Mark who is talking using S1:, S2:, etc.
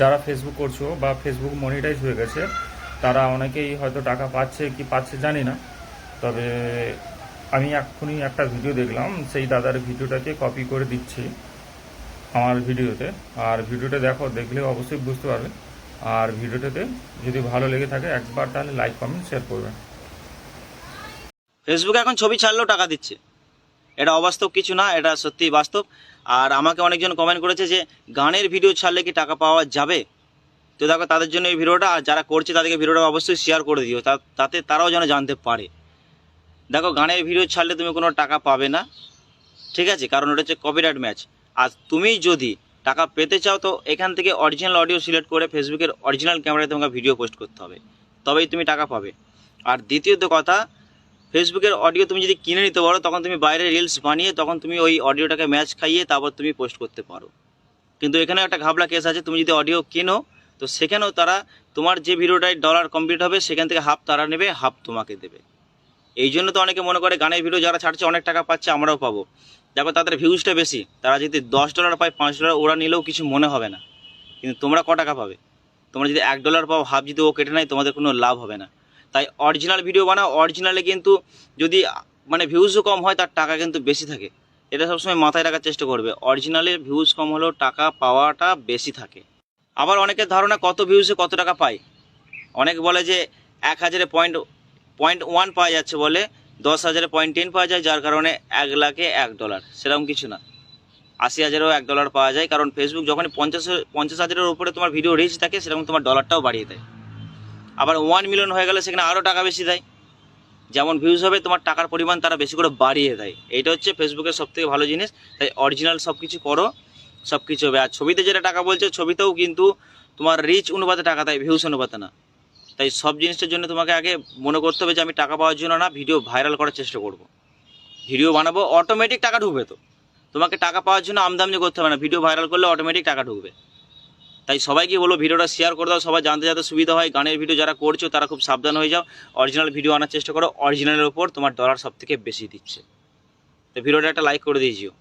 S1: যারা ফেসবুক করছ বা ফেসবুক মনিটাইজ হয়ে গেছে, তারা অনেকেই হয়তো টাকা পাচ্ছে কি পাচ্ছে জানি না। তবে আমি এক্ষুনি একটা ভিডিও দেখলাম, সেই দাদার ভিডিওটাকে কপি করে দিচ্ছি আমার ভিডিওতে। আর ভিডিওটা দেখো, দেখলে অবশ্যই বুঝতে পারবে। আর ভিডিওটাতে যদি ভালো লেগে থাকে, একবার তাহলে লাইক কমেন্ট শেয়ার করবেন
S2: ফেসবুকে এখন ছবি ছাড়লেও টাকা দিচ্ছে। এটা অবাস্তব কিছু না, এটা সত্যি বাস্তব। আর আমাকে অনেকজন কমেন্ট করেছে যে, গানের ভিডিও ছাড়লে কি টাকা পাওয়া যাবে? তো দেখো, তাদের জন্য এই ভিডিওটা আর যারা করছে তাদেরকে ভিডিওটা অবশ্যই শেয়ার করে দিও তাতে তারাও যেন জানতে পারে। দেখো, গানের ভিডিও ছাড়লে তুমি কোনো টাকা পাবে না, ঠিক আছে? কারণ ওটা হচ্ছে কপিরাইট ম্যাচ আর তুমি যদি টাকা পেতে চাও, তো এখান থেকে অরিজিনাল অডিও সিলেক্ট করে ফেসবুকের অরিজিনাল ক্যামেরায় তোমাকে ভিডিও পোস্ট করতে হবে। তবেই তুমি টাকা পাবে। আর দ্বিতীয়ত কথা ফেসবুকের অডিও তুমি যদি কিনে নিতে পারো, তখন তুমি বাইরে রিলস বানিয়ে তখন তুমি ওই অডিওটাকে ম্যাচ খাইয়ে তারপর তুমি পোস্ট করতে পারো। কিন্তু এখানে একটা ঘাবলা কেস আছে, তুমি যদি অডিও কেনো, তো সেখানেও তারা তোমার যে ভিডিওটায় ডলার কমপ্লিট হবে, সেখান থেকে হাফ তারা নেবে হাফ তোমাকে দেবে। এই জন্য তো অনেকে মনে করে গানের ভিডিও যারা ছাড়ছে, অনেক টাকা পাচ্ছে, আমরাও পাবো। দেখো, তাদের ভিউজটা বেশি। তারা যদি দশ ডলার পায়, পাঁচ ডলার ওরা নিলেও কিছু মনে হবে না। কিন্তু তোমরা ক টাকা পাবে? তোমরা যদি এক ডলার পাও হাফ যদি ও কেটে নেয়, তোমাদের কোনো লাভ হবে না। তাই অরিজিনাল ভিডিও বানাও অরিজিনালে কিন্তু যদি মানে ভিউজও কম হয়, তার টাকা কিন্তু বেশি থাকে। এটা সবসময় মাথায় রাখার চেষ্টা করবে। অরিজিনালে ভিউজ কম হলেও টাকা পাওয়াটা বেশি থাকে। আবার অনেকের ধারণা কত ভিউজে কত টাকা পায়? অনেক বলে যে এক হাজারে পয়েন্ট পয়েন্ট ওয়ান পাওয়া যাচ্ছে বলে দশ হাজারে পয়েন্ট টেন পাওয়া যায়, যার কারণে এক লাখে এক ডলার সেরকম কিছু না। আশি হাজারেও এক ডলার পাওয়া যায়, কারণ ফেসবুক যখনই পঞ্চাশ পঞ্চাশ হাজারের উপরে তোমার ভিডিও রিচ থাকে, সেরকম তোমার ডলারটাও বাড়িয়ে দেয়। আবার ওয়ান মিলিয়ন হয়ে গেলে সেখানে আরও টাকা বেশি দেয়। যেমন ভিউজ হবে, তোমার টাকার পরিমাণ তারা বেশি করে বাড়িয়ে দেয়। এইটা হচ্ছে ফেসবুকের সব থেকে ভালো জিনিস। তাই অরিজিনাল সব কিছু করো সব কিছু হবে। আর ছবিতে যেটা টাকা বলছে, ছবিতেও কিন্তু তোমার রিচ অনুপাতে টাকা দেয় ভিউজ অনুপাতে না। তাই সব জিনিসটার জন্য তোমাকে আগে মনে করতে হবে যে আমি টাকা পাওয়ার জন্য না ভিডিও ভাইরাল করার চেষ্টা করব। ভিডিও বানাবো অটোমেটিক টাকা ঢুকবে তো। তোমাকে টাকা পাওয়ার জন্য আমদামনি করতে হবে না। ভিডিও ভাইরাল করলে অটোমেটিক টাকা ঢুকবে। তাই সবাইকে বলো ভিডিওটা শেয়ার করে দাও, সবাই জানতে যাতে সুবিধা হয়। গানের ভিডিও যারা করছ, তারা খুব সাবধান হয়ে যাও। অরিজিনাল ভিডিও আনার চেষ্টা করো অরিজিনালের ওপর তোমার ডলার সব থেকে বেশি দিচ্ছে। তো ভিডিওটা একটা লাইক করে দিয়েছিও